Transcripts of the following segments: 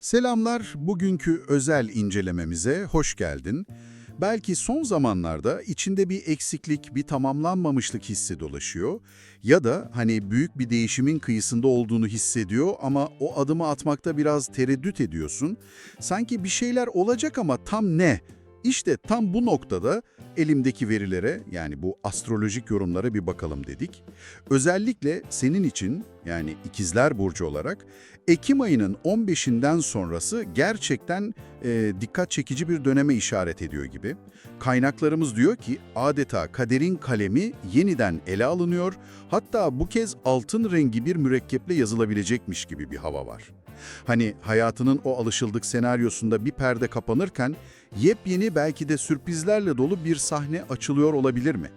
Selamlar, bugünkü özel incelememize hoş geldin. Belki son zamanlarda içinde bir eksiklik, bir tamamlanmamışlık hissi dolaşıyor ya da hani büyük bir değişimin kıyısında olduğunu hissediyor ama o adımı atmakta biraz tereddüt ediyorsun. Sanki bir şeyler olacak ama tam ne? İşte tam bu noktada elimdeki verilere yani bu astrolojik yorumlara bir bakalım dedik. Özellikle senin için yani ikizler burcu olarak Ekim ayının 15'inden sonrası gerçekten e, dikkat çekici bir döneme işaret ediyor gibi. Kaynaklarımız diyor ki adeta kaderin kalemi yeniden ele alınıyor, hatta bu kez altın rengi bir mürekkeple yazılabilecekmiş gibi bir hava var. Hani hayatının o alışıldık senaryosunda bir perde kapanırken yepyeni belki de sürprizlerle dolu bir sahne açılıyor olabilir mi?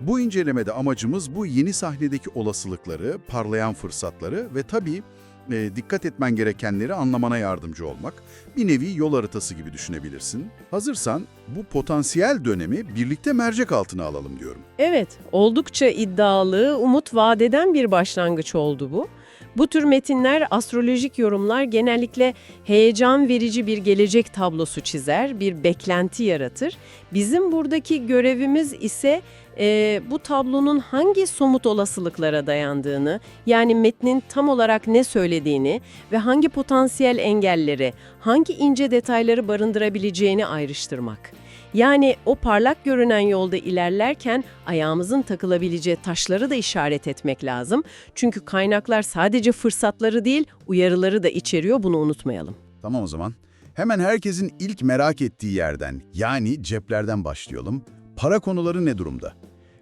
Bu incelemede amacımız bu yeni sahnedeki olasılıkları, parlayan fırsatları ve tabii e, dikkat etmen gerekenleri anlamana yardımcı olmak. Bir nevi yol haritası gibi düşünebilirsin. Hazırsan bu potansiyel dönemi birlikte mercek altına alalım diyorum. Evet, oldukça iddialı, umut vadeden bir başlangıç oldu bu. Bu tür metinler, astrolojik yorumlar genellikle heyecan verici bir gelecek tablosu çizer, bir beklenti yaratır. Bizim buradaki görevimiz ise e, bu tablonun hangi somut olasılıklara dayandığını, yani metnin tam olarak ne söylediğini ve hangi potansiyel engelleri, hangi ince detayları barındırabileceğini ayrıştırmak. Yani o parlak görünen yolda ilerlerken ayağımızın takılabileceği taşları da işaret etmek lazım. Çünkü kaynaklar sadece fırsatları değil, uyarıları da içeriyor, bunu unutmayalım. Tamam o zaman. Hemen herkesin ilk merak ettiği yerden yani ceplerden başlayalım. Para konuları ne durumda?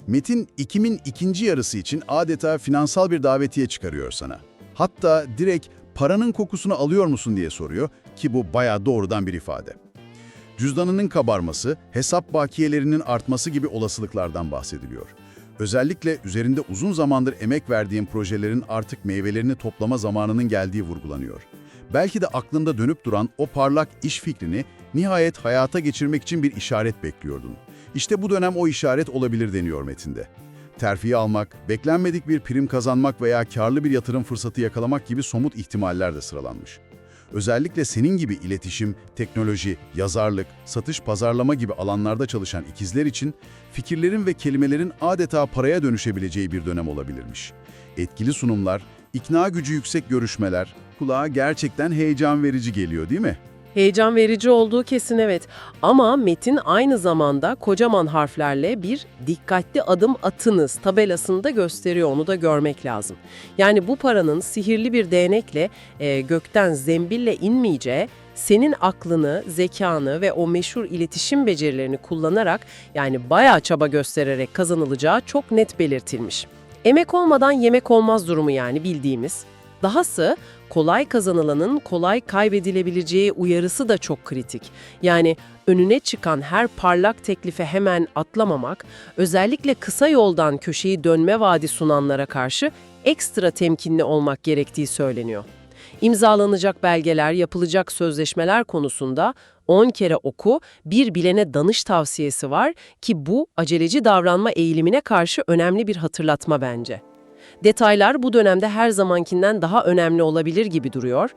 Metin Ekim'in ikinci yarısı için adeta finansal bir davetiye çıkarıyor sana. Hatta direkt paranın kokusunu alıyor musun diye soruyor ki bu bayağı doğrudan bir ifade. Cüzdanının kabarması, hesap bakiyelerinin artması gibi olasılıklardan bahsediliyor. Özellikle üzerinde uzun zamandır emek verdiğin projelerin artık meyvelerini toplama zamanının geldiği vurgulanıyor. Belki de aklında dönüp duran o parlak iş fikrini nihayet hayata geçirmek için bir işaret bekliyordun. İşte bu dönem o işaret olabilir deniyor metinde. Terfi almak, beklenmedik bir prim kazanmak veya karlı bir yatırım fırsatı yakalamak gibi somut ihtimaller de sıralanmış. Özellikle senin gibi iletişim, teknoloji, yazarlık, satış, pazarlama gibi alanlarda çalışan ikizler için fikirlerin ve kelimelerin adeta paraya dönüşebileceği bir dönem olabilirmiş. Etkili sunumlar, ikna gücü yüksek görüşmeler, kulağa gerçekten heyecan verici geliyor değil mi? Heyecan verici olduğu kesin evet. Ama metin aynı zamanda kocaman harflerle bir dikkatli adım atınız tabelasını da gösteriyor. Onu da görmek lazım. Yani bu paranın sihirli bir değnekle e, gökten zembille inmeyeceği, senin aklını, zekanı ve o meşhur iletişim becerilerini kullanarak yani bayağı çaba göstererek kazanılacağı çok net belirtilmiş. Emek olmadan yemek olmaz durumu yani bildiğimiz. Dahası kolay kazanılanın kolay kaybedilebileceği uyarısı da çok kritik. Yani önüne çıkan her parlak teklife hemen atlamamak, özellikle kısa yoldan köşeyi dönme vaadi sunanlara karşı ekstra temkinli olmak gerektiği söyleniyor. İmzalanacak belgeler, yapılacak sözleşmeler konusunda 10 kere oku, bir bilene danış tavsiyesi var ki bu aceleci davranma eğilimine karşı önemli bir hatırlatma bence. Detaylar bu dönemde her zamankinden daha önemli olabilir gibi duruyor.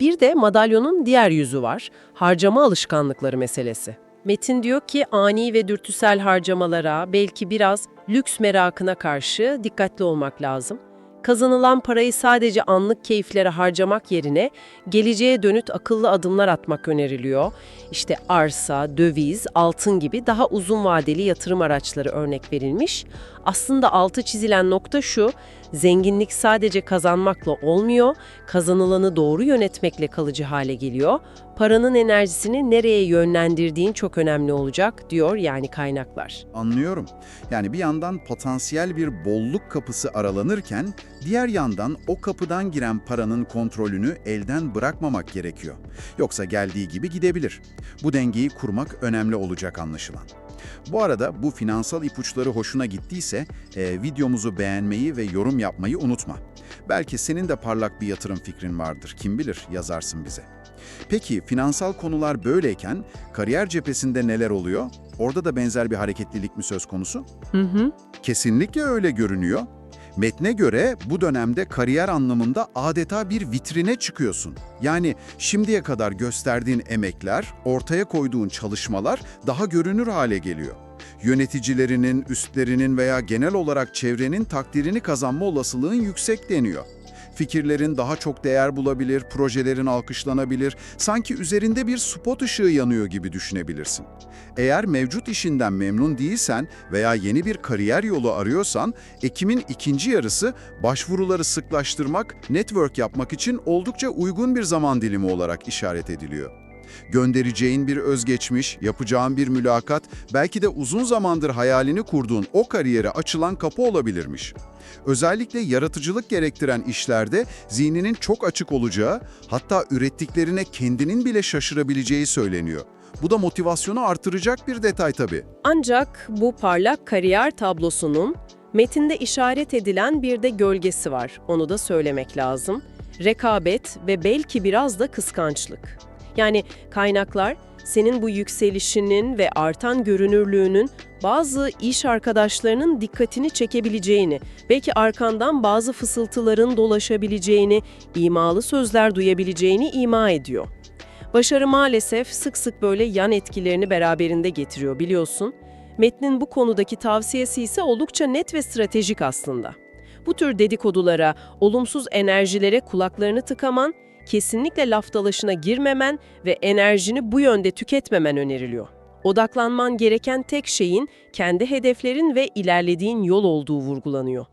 Bir de madalyonun diğer yüzü var, harcama alışkanlıkları meselesi. Metin diyor ki ani ve dürtüsel harcamalara, belki biraz lüks merakına karşı dikkatli olmak lazım. Kazanılan parayı sadece anlık keyiflere harcamak yerine geleceğe dönüt akıllı adımlar atmak öneriliyor. İşte arsa, döviz, altın gibi daha uzun vadeli yatırım araçları örnek verilmiş. Aslında altı çizilen nokta şu, zenginlik sadece kazanmakla olmuyor, kazanılanı doğru yönetmekle kalıcı hale geliyor. Paranın enerjisini nereye yönlendirdiğin çok önemli olacak diyor yani kaynaklar. Anlıyorum. Yani bir yandan potansiyel bir bolluk kapısı aralanırken, diğer yandan o kapıdan giren paranın kontrolünü elden bırakmamak gerekiyor. Yoksa geldiği gibi gidebilir. Bu dengeyi kurmak önemli olacak anlaşılan. Bu arada bu finansal ipuçları hoşuna gittiyse e, videomuzu beğenmeyi ve yorum yapmayı unutma. Belki senin de parlak bir yatırım fikrin vardır, kim bilir yazarsın bize. Peki finansal konular böyleyken kariyer cephesinde neler oluyor? Orada da benzer bir hareketlilik mi söz konusu? Hı hı. Kesinlikle öyle görünüyor. Metne göre bu dönemde kariyer anlamında adeta bir vitrine çıkıyorsun. Yani şimdiye kadar gösterdiğin emekler, ortaya koyduğun çalışmalar daha görünür hale geliyor. Yöneticilerinin, üstlerinin veya genel olarak çevrenin takdirini kazanma olasılığın yüksek deniyor. Fikirlerin daha çok değer bulabilir, projelerin alkışlanabilir, sanki üzerinde bir spot ışığı yanıyor gibi düşünebilirsin. Eğer mevcut işinden memnun değilsen veya yeni bir kariyer yolu arıyorsan, Ekim'in ikinci yarısı başvuruları sıklaştırmak, network yapmak için oldukça uygun bir zaman dilimi olarak işaret ediliyor. Göndereceğin bir özgeçmiş, yapacağın bir mülakat, belki de uzun zamandır hayalini kurduğun o kariyere açılan kapı olabilirmiş. Özellikle yaratıcılık gerektiren işlerde zihninin çok açık olacağı, hatta ürettiklerine kendinin bile şaşırabileceği söyleniyor. Bu da motivasyonu artıracak bir detay tabii. Ancak bu parlak kariyer tablosunun metinde işaret edilen bir de gölgesi var. Onu da söylemek lazım. Rekabet ve belki biraz da kıskançlık. Yani kaynaklar senin bu yükselişinin ve artan görünürlüğünün bazı iş arkadaşlarının dikkatini çekebileceğini, belki arkandan bazı fısıltıların dolaşabileceğini, imalı sözler duyabileceğini ima ediyor. Başarı maalesef sık sık böyle yan etkilerini beraberinde getiriyor biliyorsun. Metnin bu konudaki tavsiyesi ise oldukça net ve stratejik aslında. Bu tür dedikodulara, olumsuz enerjilere kulaklarını tıkaman, kesinlikle laf dalaşına girmemen ve enerjini bu yönde tüketmemen öneriliyor. Odaklanman gereken tek şeyin kendi hedeflerin ve ilerlediğin yol olduğu vurgulanıyor.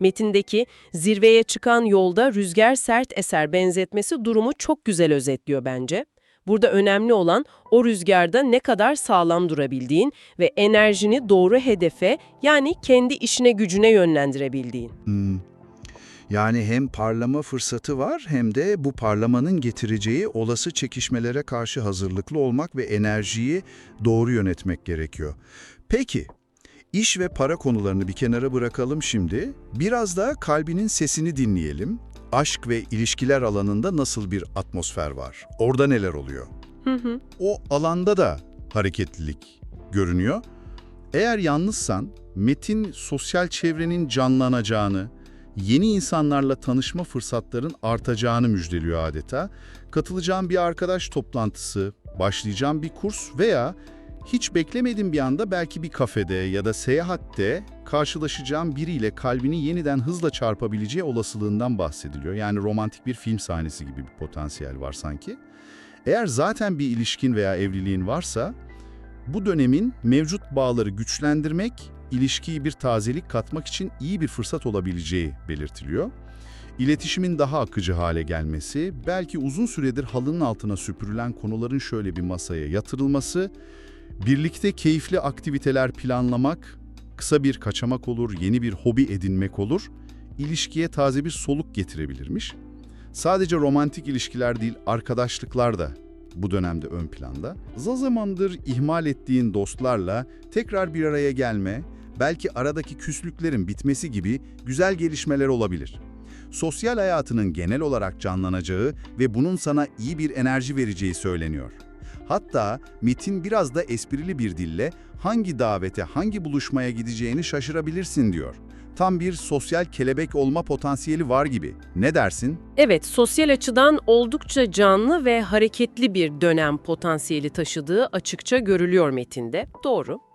Metindeki zirveye çıkan yolda rüzgar sert eser benzetmesi durumu çok güzel özetliyor bence. Burada önemli olan o rüzgarda ne kadar sağlam durabildiğin ve enerjini doğru hedefe yani kendi işine gücüne yönlendirebildiğin. Yani hem parlama fırsatı var hem de bu parlamanın getireceği olası çekişmelere karşı hazırlıklı olmak ve enerjiyi doğru yönetmek gerekiyor. Peki, iş ve para konularını bir kenara bırakalım şimdi. Biraz da kalbinin sesini dinleyelim. Aşk ve ilişkiler alanında nasıl bir atmosfer var? Orada neler oluyor? Hı hı. O alanda da hareketlilik görünüyor. Eğer yalnızsan, metin sosyal çevrenin canlanacağını, yeni insanlarla tanışma fırsatların artacağını müjdeliyor adeta. Katılacağın bir arkadaş toplantısı, başlayacağın bir kurs veya hiç beklemediğin bir anda belki bir kafede ya da seyahatte karşılaşacağın biriyle kalbini yeniden hızla çarpabileceği olasılığından bahsediliyor. Yani romantik bir film sahnesi gibi bir potansiyel var sanki. Eğer zaten bir ilişkin veya evliliğin varsa, bu dönemin mevcut bağları güçlendirmek, ilişkiyi bir tazelik katmak için iyi bir fırsat olabileceği belirtiliyor. İletişimin daha akıcı hale gelmesi, belki uzun süredir halının altına süpürülen konuların şöyle bir masaya yatırılması, birlikte keyifli aktiviteler planlamak, kısa bir kaçamak olur, yeni bir hobi edinmek olur, ilişkiye taze bir soluk getirebilirmiş. Sadece romantik ilişkiler değil, arkadaşlıklar da bu dönemde ön planda. Uzun zamandır ihmal ettiğin dostlarla tekrar bir araya gelme, belki aradaki küslüklerin bitmesi gibi güzel gelişmeler olabilir. Sosyal hayatının genel olarak canlanacağı ve bunun sana iyi bir enerji vereceği söyleniyor. Hatta MIT'in biraz da esprili bir dille hangi davete, hangi buluşmaya gideceğini şaşırabilirsin diyor. Tam bir sosyal kelebek olma potansiyeli var gibi. Ne dersin? Evet, sosyal açıdan oldukça canlı ve hareketli bir dönem potansiyeli taşıdığı açıkça görülüyor metinde. Doğru.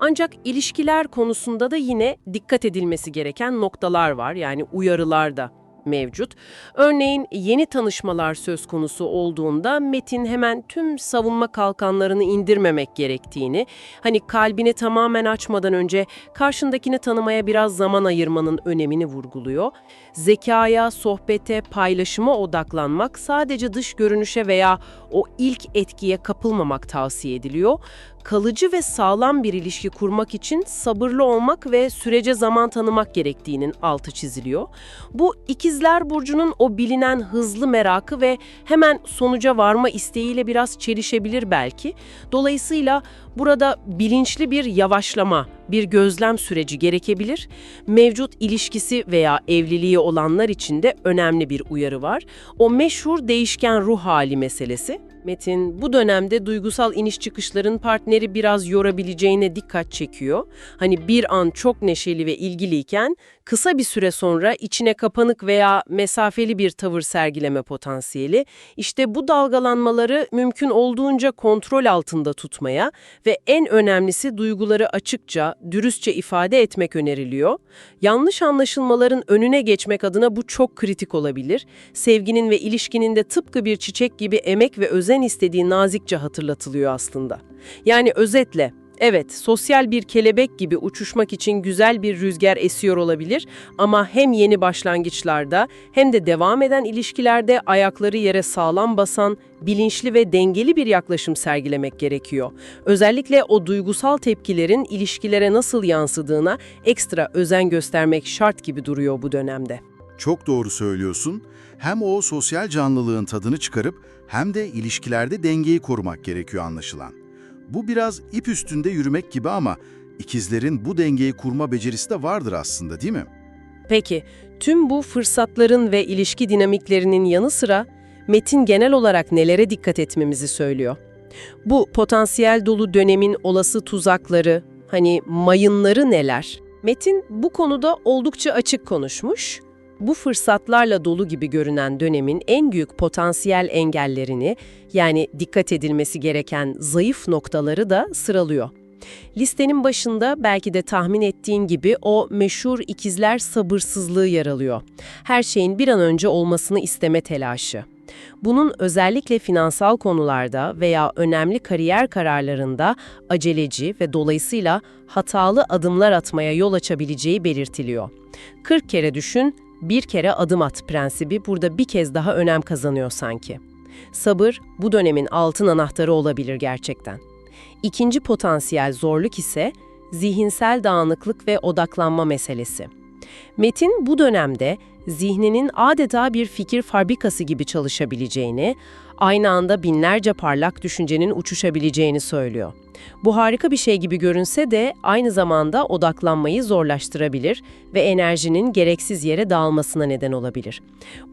Ancak ilişkiler konusunda da yine dikkat edilmesi gereken noktalar var. Yani uyarılar da mevcut. Örneğin yeni tanışmalar söz konusu olduğunda Metin hemen tüm savunma kalkanlarını indirmemek gerektiğini, hani kalbini tamamen açmadan önce karşındakini tanımaya biraz zaman ayırmanın önemini vurguluyor. Zekaya, sohbete, paylaşıma odaklanmak, sadece dış görünüşe veya o ilk etkiye kapılmamak tavsiye ediliyor. Kalıcı ve sağlam bir ilişki kurmak için sabırlı olmak ve sürece zaman tanımak gerektiğinin altı çiziliyor. Bu ikizler burcunun o bilinen hızlı merakı ve hemen sonuca varma isteğiyle biraz çelişebilir belki. Dolayısıyla burada bilinçli bir yavaşlama, bir gözlem süreci gerekebilir. Mevcut ilişkisi veya evliliği olanlar için de önemli bir uyarı var. O meşhur değişken ruh hali meselesi. Metin bu dönemde duygusal iniş çıkışların partneri biraz yorabileceğine dikkat çekiyor. Hani bir an çok neşeli ve ilgiliyken kısa bir süre sonra içine kapanık veya mesafeli bir tavır sergileme potansiyeli. İşte bu dalgalanmaları mümkün olduğunca kontrol altında tutmaya ve en önemlisi duyguları açıkça, dürüstçe ifade etmek öneriliyor. Yanlış anlaşılmaların önüne geçmek adına bu çok kritik olabilir. Sevginin ve ilişkinin de tıpkı bir çiçek gibi emek ve özen istediği nazikçe hatırlatılıyor aslında. Yani özetle, evet sosyal bir kelebek gibi uçuşmak için güzel bir rüzgar esiyor olabilir ama hem yeni başlangıçlarda hem de devam eden ilişkilerde ayakları yere sağlam basan, bilinçli ve dengeli bir yaklaşım sergilemek gerekiyor. Özellikle o duygusal tepkilerin ilişkilere nasıl yansıdığına ekstra özen göstermek şart gibi duruyor bu dönemde. Çok doğru söylüyorsun. Hem o sosyal canlılığın tadını çıkarıp hem de ilişkilerde dengeyi korumak gerekiyor anlaşılan. Bu biraz ip üstünde yürümek gibi ama ikizlerin bu dengeyi kurma becerisi de vardır aslında değil mi? Peki, tüm bu fırsatların ve ilişki dinamiklerinin yanı sıra Metin genel olarak nelere dikkat etmemizi söylüyor? Bu potansiyel dolu dönemin olası tuzakları, hani mayınları neler? Metin bu konuda oldukça açık konuşmuş. Bu fırsatlarla dolu gibi görünen dönemin en büyük potansiyel engellerini, yani dikkat edilmesi gereken zayıf noktaları da sıralıyor. Listenin başında belki de tahmin ettiğin gibi o meşhur ikizler sabırsızlığı yer alıyor. Her şeyin bir an önce olmasını isteme telaşı. Bunun özellikle finansal konularda veya önemli kariyer kararlarında aceleci ve dolayısıyla hatalı adımlar atmaya yol açabileceği belirtiliyor. 40 kere düşün, bir kere adım at prensibi burada bir kez daha önem kazanıyor sanki. Sabır bu dönemin altın anahtarı olabilir gerçekten. İkinci potansiyel zorluk ise zihinsel dağınıklık ve odaklanma meselesi. Metin bu dönemde zihninin adeta bir fikir fabrikası gibi çalışabileceğini, aynı anda binlerce parlak düşüncenin uçuşabileceğini söylüyor. Bu harika bir şey gibi görünse de aynı zamanda odaklanmayı zorlaştırabilir ve enerjinin gereksiz yere dağılmasına neden olabilir.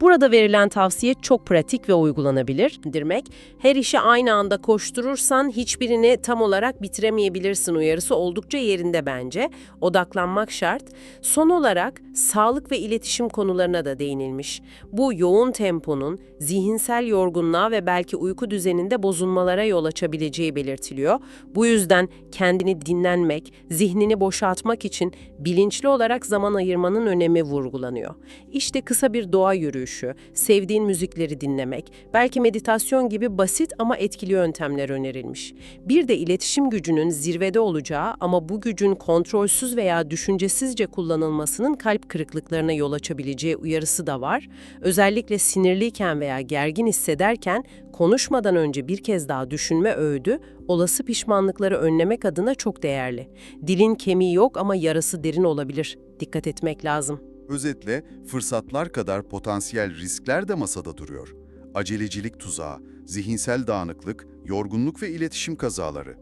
Burada verilen tavsiye çok pratik ve uygulanabilir. Dirmek, her işi aynı anda koşturursan hiçbirini tam olarak bitiremeyebilirsin uyarısı oldukça yerinde bence. Odaklanmak şart. Son olarak sağlık ve iletişim konularına da değinilmiş. Bu yoğun temponun zihinsel yorgunluğa ve belki uyku düzeninde bozulmalara yol açabileceği belirtiliyor. Bu yüzden kendini dinlenmek, zihnini boşaltmak için bilinçli olarak zaman ayırmanın önemi vurgulanıyor. İşte kısa bir doğa yürüyüşü, sevdiğin müzikleri dinlemek, belki meditasyon gibi basit ama etkili yöntemler önerilmiş. Bir de iletişim gücünün zirvede olacağı ama bu gücün kontrolsüz veya düşüncesizce kullanılmasının kalp kırıklıklarına yol açabileceği uyarısı da var. Özellikle sinirliyken veya gergin hissederken konuşmadan önce bir kez daha düşünme öğüdü, olası pişmanlıkları önlemek adına çok değerli. Dilin kemiği yok ama yarası derin olabilir. Dikkat etmek lazım. Özetle fırsatlar kadar potansiyel riskler de masada duruyor. Acelecilik tuzağı, zihinsel dağınıklık, yorgunluk ve iletişim kazaları.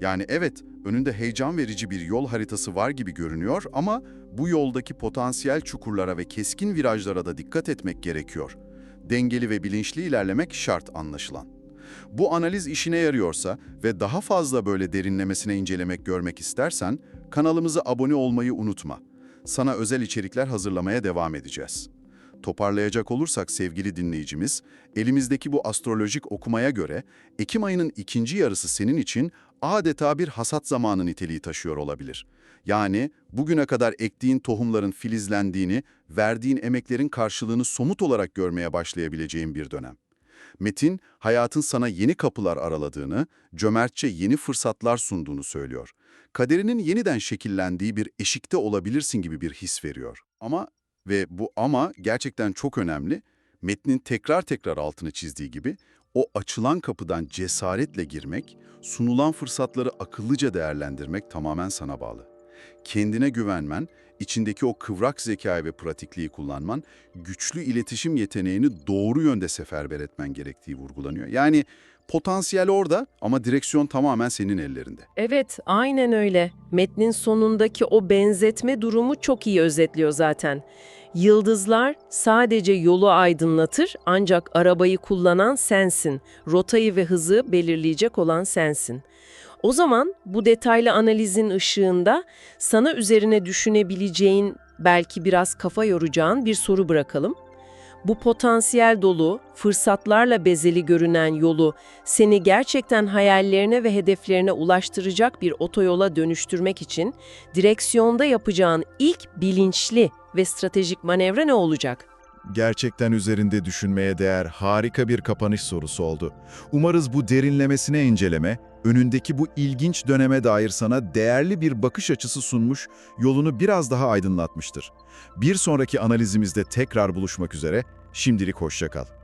Yani evet, önünde heyecan verici bir yol haritası var gibi görünüyor ama bu yoldaki potansiyel çukurlara ve keskin virajlara da dikkat etmek gerekiyor. Dengeli ve bilinçli ilerlemek şart anlaşılan. Bu analiz işine yarıyorsa ve daha fazla böyle derinlemesine incelemek görmek istersen kanalımıza abone olmayı unutma. Sana özel içerikler hazırlamaya devam edeceğiz. Toparlayacak olursak sevgili dinleyicimiz, elimizdeki bu astrolojik okumaya göre Ekim ayının ikinci yarısı senin için adeta bir hasat zamanı niteliği taşıyor olabilir. Yani bugüne kadar ektiğin tohumların filizlendiğini, verdiğin emeklerin karşılığını somut olarak görmeye başlayabileceğin bir dönem. Metin, hayatın sana yeni kapılar araladığını, cömertçe yeni fırsatlar sunduğunu söylüyor. Kaderinin yeniden şekillendiği bir eşikte olabilirsin gibi bir his veriyor. Ama ve bu ama gerçekten çok önemli, metnin tekrar tekrar altını çizdiği gibi o açılan kapıdan cesaretle girmek, sunulan fırsatları akıllıca değerlendirmek tamamen sana bağlı. Kendine güvenmen, içindeki o kıvrak zekayı ve pratikliği kullanman, güçlü iletişim yeteneğini doğru yönde seferber etmen gerektiği vurgulanıyor. Yani potansiyel orada ama direksiyon tamamen senin ellerinde. Evet, aynen öyle. Metnin sonundaki o benzetme durumu çok iyi özetliyor zaten. Yıldızlar sadece yolu aydınlatır ancak arabayı kullanan sensin. Rotayı ve hızı belirleyecek olan sensin. O zaman bu detaylı analizin ışığında sana üzerine düşünebileceğin, belki biraz kafa yoracağın bir soru bırakalım. Bu potansiyel dolu, fırsatlarla bezeli görünen yolu seni gerçekten hayallerine ve hedeflerine ulaştıracak bir otoyola dönüştürmek için direksiyonda yapacağın ilk bilinçli ve stratejik manevra ne olacak? Gerçekten üzerinde düşünmeye değer harika bir kapanış sorusu oldu. Umarız bu derinlemesine inceleme, önündeki bu ilginç döneme dair sana değerli bir bakış açısı sunmuş, yolunu biraz daha aydınlatmıştır. Bir sonraki analizimizde tekrar buluşmak üzere, şimdilik hoşça kal.